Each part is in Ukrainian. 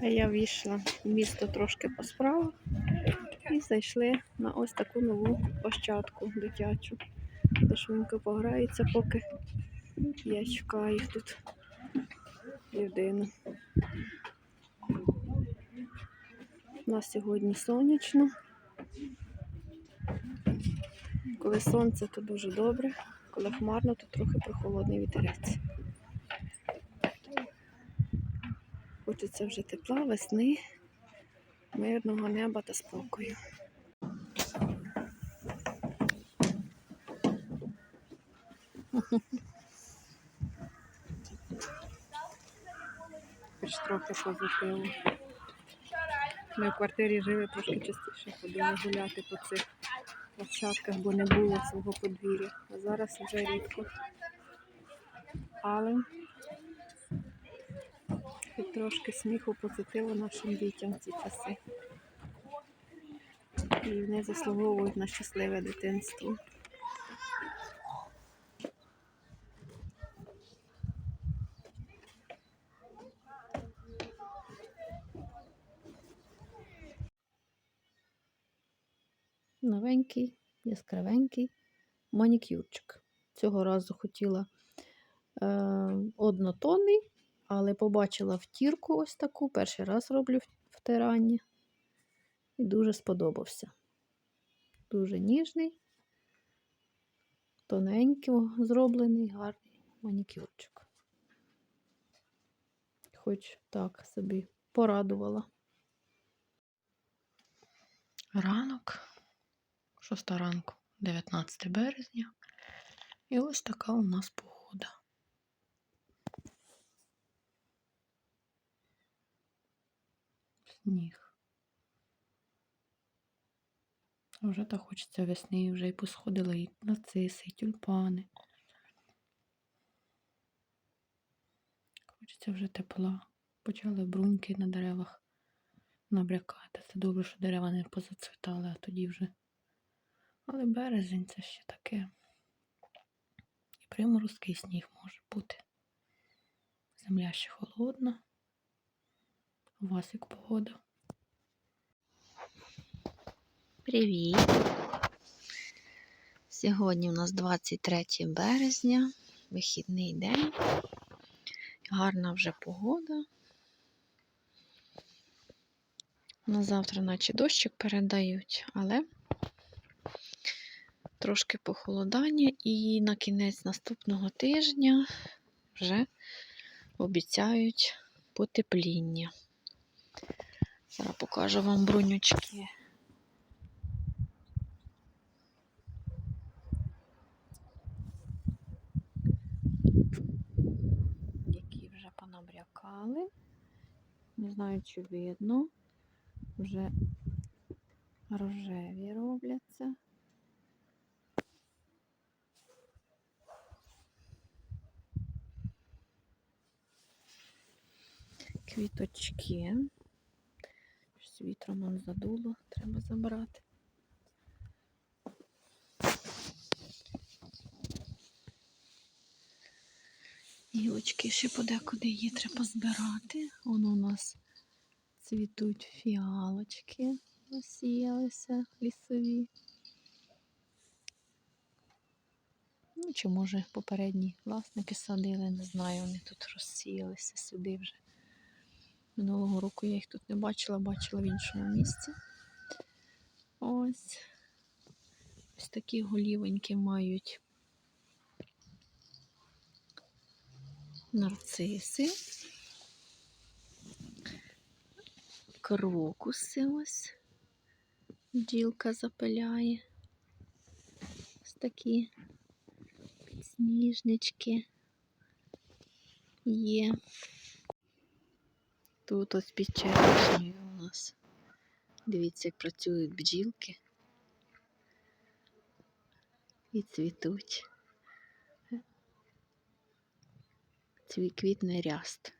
А я вийшла в місто трошки по справах і зайшли на ось таку нову площадку дитячу. Де швидко пограється, поки я чекаю тут людину. У нас сьогодні сонячно. Коли сонце, то дуже добре. Коли хмарно, то трохи прохолодний вітерець. Хочеться вже тепла, весни, мирного неба та спокою. Хоч трохи позитиву. Ми в квартирі жили трошки частіше, ходили гуляти по цих площадках, бо не було свого подвір'я. А зараз вже рідко. Але трошки сміху позитиву нашим дітям в ці часи. І вони заслуговують на щасливе дитинство. Новенький, яскравенький манікюрчик. Цього разу хотіла е, однотонний, але побачила втірку ось таку. Перший раз роблю втирання. І дуже сподобався. Дуже ніжний, тоненько зроблений, гарний манікюрчик. Хоч так собі порадувала. Ранок, 6 ранку, 19 березня. І ось така у нас погода. Сніг. А Вже так хочеться весни, вже і посходили і нарциси, і тюльпани. Хочеться вже тепла. Почали бруньки на деревах набрякати. Це добре, що дерева не позацвітали, а тоді вже. Але березень це ще таке. І приморозкий сніг може бути. Земля ще холодна. У вас як погода? Привіт! Сьогодні у нас 23 березня, вихідний день. Гарна вже погода. На завтра, наче дощик передають, але трошки похолодання і на кінець наступного тижня вже обіцяють потепління. Зараз покажу вам бронючки. Які вже понабрякали. Не знаю, чи видно. Вже рожеві робляться. Квіточки. Щось вітром он задуло, треба забрати. Гілочки ще подекуди є, треба збирати. Воно у нас цвітуть фіалочки, розсіялися лісові. Ну, чи може попередні власники садили, не знаю, вони тут розсіялися сюди вже. Минулого року я їх тут не бачила, бачила в іншому місці. Ось. Ось такі голівоньки мають нарциси, крокуси ось. Бджілка запиляє. Ось такі підсніжнички є. Тут ось під черешнею у нас. Дивіться, як працюють бджілки. І цвітуть. Цві квітне ряст.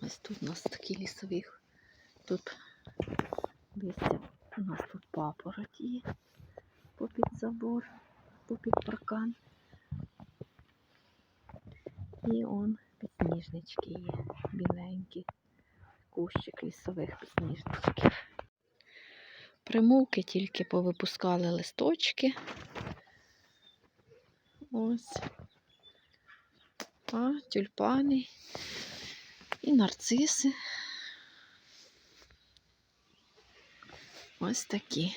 Ось тут у нас такі лісові. Тут дивіться, у нас тут папороть є попід забор, попід паркан. І он. Підсніжнички є, біленькі, кущик лісових підсніжничків. Примулки тільки повипускали листочки. Ось. А тюльпани і нарциси. Ось такі.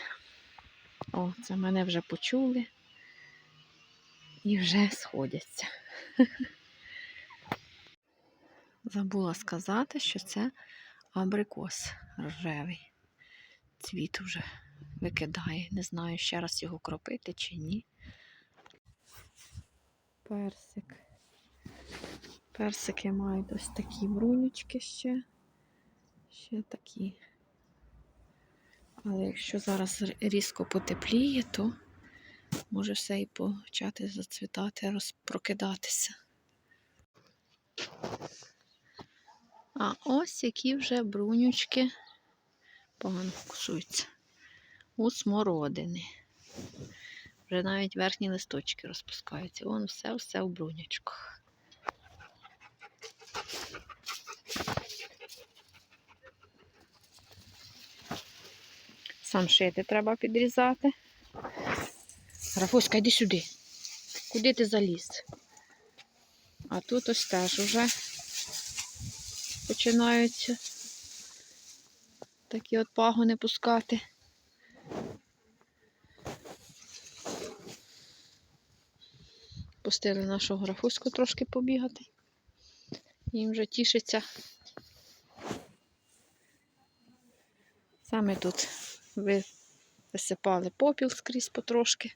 О, це мене вже почули і вже сходяться. Забула сказати, що це абрикос рожевий. Цвіт уже викидає. Не знаю, ще раз його кропити чи ні. Персик. Персики мають ось такі брунючки ще. Ще такі. Але якщо зараз різко потепліє, то може все і почати зацвітати, розпрокидатися. А ось які вже брунючки погано фокусуються. У смородини. Вже навіть верхні листочки розпускаються. Вон все-все в брунячках. Самшити треба підрізати. Рафуська, йди сюди. Куди ти заліз? А тут ось теж уже починаються такі от пагони пускати. Пустили нашого графуську трошки побігати. Їм вже тішиться. Саме тут ви- висипали попіл скрізь потрошки.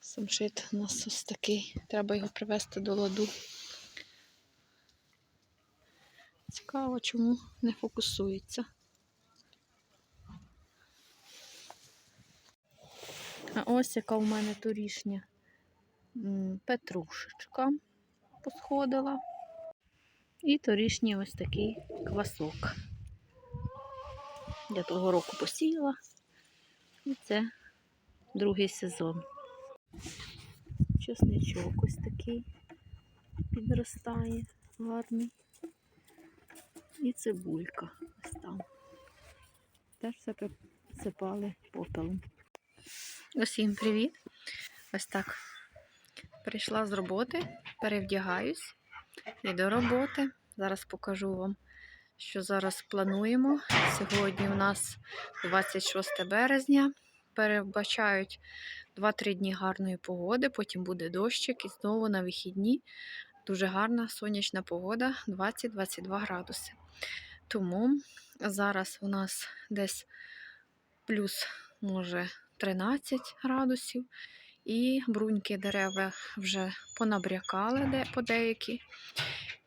Самшит у нас ось такий. Треба його привести до ладу. Цікаво, чому не фокусується. А ось яка у мене торішня петрушечка посходила. І торішній ось такий квасок. Я того року посіяла. І це другий сезон. Чесничок ось такий підростає гарний. І цибулька ось там. Теж все присипали попелом. Усім привіт! Ось так. Прийшла з роботи, перевдягаюсь і до роботи. Зараз покажу вам, що зараз плануємо. Сьогодні у нас 26 березня. Передбачають 2-3 дні гарної погоди, потім буде дощик і знову на вихідні. Дуже гарна сонячна погода 20-22 градуси. Тому зараз у нас десь плюс, може, 13 градусів. І бруньки дерева вже понабрякали по деякі.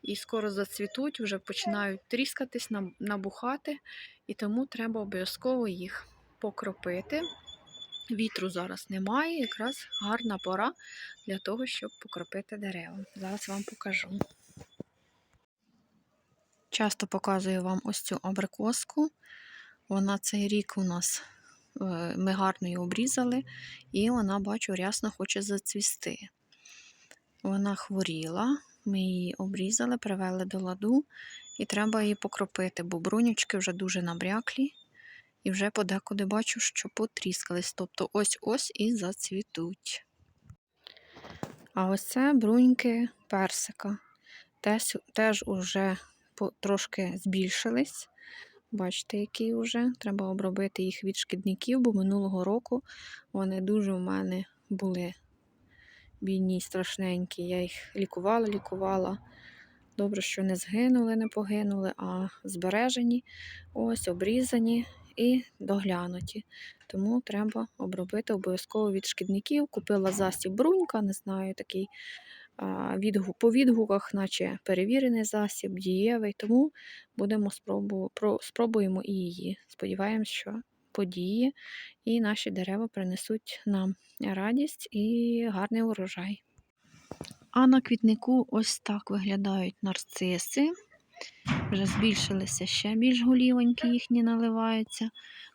І скоро зацвітуть, вже починають тріскатись, набухати. І тому треба обов'язково їх покропити. Вітру зараз немає, якраз гарна пора для того, щоб покропити дерева. Зараз вам покажу. Часто показую вам ось цю абрикоску. Вона цей рік у нас е, ми гарно її обрізали, і вона, бачу, рясно хоче зацвісти. Вона хворіла, ми її обрізали, привели до ладу, і треба її покропити, бо брунючки вже дуже набряклі, і вже подекуди бачу, що потріскались. Тобто ось-ось і зацвітуть. А ось це бруньки персика. Теж, уже трошки збільшились. Бачите, які вже. Треба обробити їх від шкідників, бо минулого року вони дуже в мене були бідні, й страшненькі. Я їх лікувала, лікувала. Добре, що не згинули, не погинули, а збережені, ось обрізані і доглянуті. Тому треба обробити обов'язково від шкідників. Купила засіб брунька, не знаю, такий а, відгук, по відгуках, наче перевірений засіб, дієвий. Тому будемо спробу, про, спробуємо і її. Сподіваємось, що події і наші дерева принесуть нам радість і гарний урожай. А на квітнику ось так виглядають нарциси. Вже збільшилися ще більш голівонькі їхні наливаються.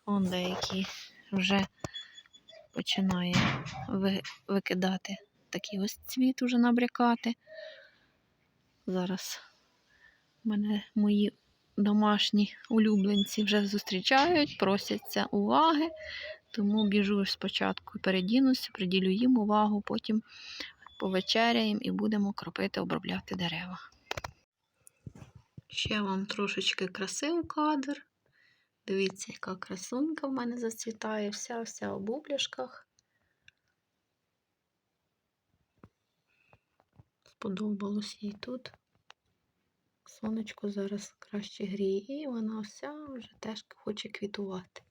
Он деякі вже починає ви- викидати такий ось цвіт уже набрякати. Зараз Мене мої домашні улюбленці вже зустрічають, просяться уваги. Тому біжу спочатку, передінуся, приділю їм увагу, потім повечеряємо і будемо кропити, обробляти дерева. Ще вам трошечки краси кадр. Дивіться, яка красунька в мене зацвітає, вся вся у бубляшках. Сподобалось їй тут. Сонечко зараз краще гріє, і вона вся вже теж хоче квітувати.